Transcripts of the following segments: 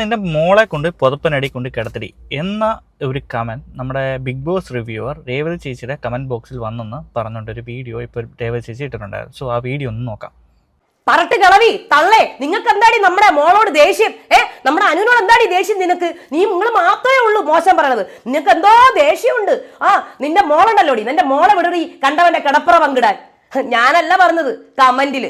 നിന്റെ മോളെ കൊണ്ട് പുതപ്പനടി കൊണ്ട് കിടത്തടി എന്ന ഒരു കമന്റ് നമ്മുടെ ബിഗ് ബോസ് റിവ്യൂവർ രേവതി ചേച്ചിയുടെ കമന്റ് ബോക്സിൽ വന്നെന്ന് പറഞ്ഞുകൊണ്ടൊരു വീഡിയോ ഇപ്പോൾ രേവതി ചേച്ചി ഇട്ടിട്ടുണ്ടായിരുന്നു. സോ ആ വീഡിയോ ഒന്ന് നോക്കാം. പറട്ട് കളവി തള്ളേ. നിങ്ങൾക്ക് എന്താടി നമ്മുടെ മോളോട് ദേഷ്യം? ഏ നമ്മുടെ അനുവിനോട് എന്താടി ദേഷ്യം നിനക്ക്? നീ നിങ്ങൾ മാത്രമേ ഉള്ളൂ മോശം പറയണത്. നിനക്ക് എന്തോ ദേഷ്യമുണ്ട്. ആ നിന്റെ മോളുണ്ടല്ലോടി? നിന്റെ മോളെ വിടറി കണ്ടവന്റെ കിടപ്പുറ പങ്കിടാൻ. ഞാനല്ല പറഞ്ഞത് കമന്റിൽ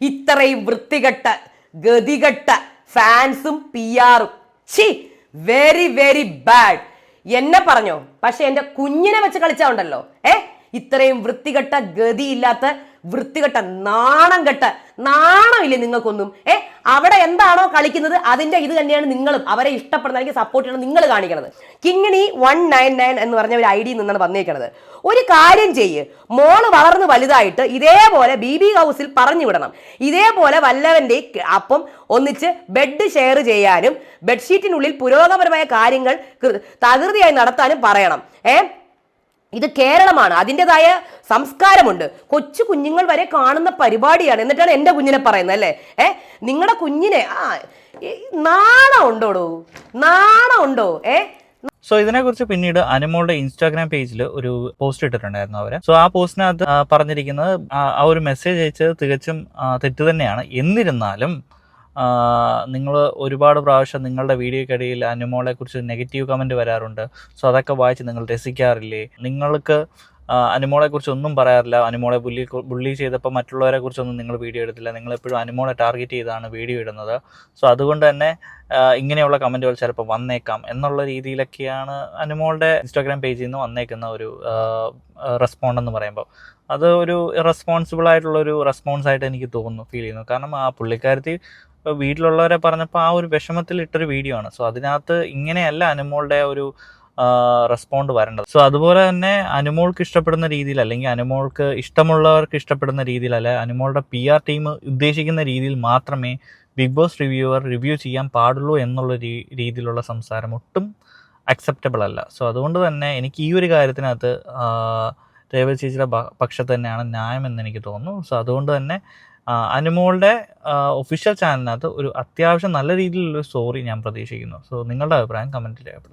ഇത്രയും വൃത്തികെട്ട ഗതികെട്ട ഫാൻസും പി ആറും ഛീ വെരി വെരി ബാഡ് എന്നെ പറഞ്ഞോ? പക്ഷെ എന്റെ കുഞ്ഞിനെ വെച്ച് കളിച്ചാ ഉണ്ടല്ലോ. ഏ? ഇത്രയും വൃത്തികെട്ട ഗതിയില്ലാത്ത വൃത്തികെട്ട നാണം കെട്ട നാണമില്ലേ നിങ്ങൾക്കൊന്നും? ഏ അവിടെ എന്താണോ കളിക്കുന്നത് അതിന്റെ ഇത് തന്നെയാണ് നിങ്ങളും. അവരെ ഇഷ്ടപ്പെടുന്ന അല്ലെങ്കിൽ സപ്പോർട്ട് ചെയ്യണം നിങ്ങൾ കാണിക്കണത്. കിങ്ങിണി വൺ നയൻ നയൻ എന്ന് പറഞ്ഞ ഒരു ഐ നിന്നാണ് വന്നേക്കണത്. ഒരു കാര്യം ചെയ്യ്. മോൾ വളർന്ന് വലുതായിട്ട് ഇതേപോലെ ബി ബി ഹൗസിൽ പറഞ്ഞു വിടണം. ഇതേപോലെ വല്ലവന്റെ അപ്പം ഒന്നിച്ച് ബെഡ് ഷെയർ ചെയ്യാനും ബെഡ്ഷീറ്റിനുള്ളിൽ പുരോഗമനമായ കാര്യങ്ങൾ തകൃതിയായി നടത്താനും പറയണം. ഏ ഇത് കേരളമാണ്. അതിന്റെതായ സംസ്കാരമുണ്ട്. കൊച്ചു കുഞ്ഞുങ്ങൾ വരെ കാണുന്ന പരിപാടിയാണ്. എന്നിട്ടാണ് എന്റെ കുഞ്ഞിനെ പറയുന്നത് അല്ലേ? ഏ നിങ്ങളുടെ കുഞ്ഞിനെ ആ നാണം ഉണ്ടോടോ? നാണം ഉണ്ടോ? ഏ? സോ ഇതിനെക്കുറിച്ച് പിന്നീട് അനുമോളുടെ ഇൻസ്റ്റാഗ്രാം പേജിൽ ഒരു പോസ്റ്റ് ഇട്ടിട്ടുണ്ടായിരുന്നു അവർ. സോ ആ പോസ്റ്റിനകത്ത് പറഞ്ഞിരിക്കുന്നത് ആ ഒരു മെസ്സേജ് അയച്ചത് തികച്ചും തെറ്റു തന്നെയാണ്. എന്നിരുന്നാലും നിങ്ങൾ ഒരുപാട് പ്രാവശ്യം നിങ്ങളുടെ വീഡിയോക്കിടയിൽ അനുമോളെ കുറിച്ച് നെഗറ്റീവ് കമന്റ് വരാറുണ്ട്. സോ അതൊക്കെ വായിച്ച് നിങ്ങൾ രസിക്കാറില്ലേ? നിങ്ങൾക്ക് അനുമോളെ കുറിച്ച് ഒന്നും പറയാറില്ല. അനുമോളെ ബുള്ളി ബുള്ളി ചെയ്തപ്പോൾ മറ്റുള്ളവരെ കുറിച്ചൊന്നും നിങ്ങൾ വീഡിയോ എടുത്തില്ല. നിങ്ങൾ എപ്പോഴും അനുമോളെ ടാർഗറ്റ് ചെയ്താണ് വീഡിയോ ഇടുന്നത്. സോ അതുകൊണ്ട് തന്നെ ഇങ്ങനെയുള്ള കമന്റുകൾ ചിലപ്പോൾ വന്നേക്കാം എന്നുള്ള രീതിയിലൊക്കെയാണ് അനുമോളുടെ ഇൻസ്റ്റാഗ്രാം പേജിൽ നിന്ന് വന്നേക്കുന്ന ഒരു റെസ്പോണ്ട് എന്ന് പറയുമ്പോൾ അത് ഒരു റെസ്പോൺസിബിൾ ആയിട്ടുള്ള ഒരു റെസ്പോൺസ് ആയിട്ട് എനിക്ക് തോന്നുന്നു ഫീൽ ചെയ്യുന്നു. കാരണം ആ പുള്ളിക്കാരത്തി വീട്ടിലുള്ളവരെ പറഞ്ഞപ്പോൾ ആ ഒരു വിഷമത്തിൽ ഇട്ടൊരു വീഡിയോ ആണ്. സോ അതിനകത്ത് ഇങ്ങനെയല്ല അനുമോളുടെ ഒരു റെസ്പോണ്ട് വരേണ്ടത്. സോ അതുപോലെ തന്നെ അനുമോൾക്ക് ഇഷ്ടപ്പെടുന്ന രീതിയിൽ അല്ലെങ്കിൽ അനുമോൾക്ക് ഇഷ്ടമുള്ളവർക്ക് ഇഷ്ടപ്പെടുന്ന രീതിയിൽ അല്ലെ അനുമോളുടെ പി ആർ ടീം ഉദ്ദേശിക്കുന്ന രീതിയിൽ മാത്രമേ ബിഗ് ബോസ് റിവ്യൂവർ റിവ്യൂ ചെയ്യാൻ പാടുള്ളൂ എന്നുള്ള രീതിയിലുള്ള സംസാരം ഒട്ടും അക്സെപ്റ്റബിൾ അല്ല. സോ അതുകൊണ്ട് തന്നെ എനിക്ക് ഈ ഒരു കാര്യത്തിനകത്ത് രേവൽ ചേച്ചിയുടെ പക്ഷത്ത് തന്നെയാണ് ന്യായം എന്ന് എനിക്ക് തോന്നുന്നു. സോ അതുകൊണ്ട് തന്നെ അനുമോളുടെ ഒഫീഷ്യൽ ചാനലിനകത്ത് ഒരു അത്യാവശ്യം നല്ല രീതിയിലുള്ള സോറി ഞാൻ പ്രതീക്ഷിക്കുന്നു. സോ നിങ്ങളുടെ അഭിപ്രായം കമന്റിൽ രേഖപ്പെടുത്തും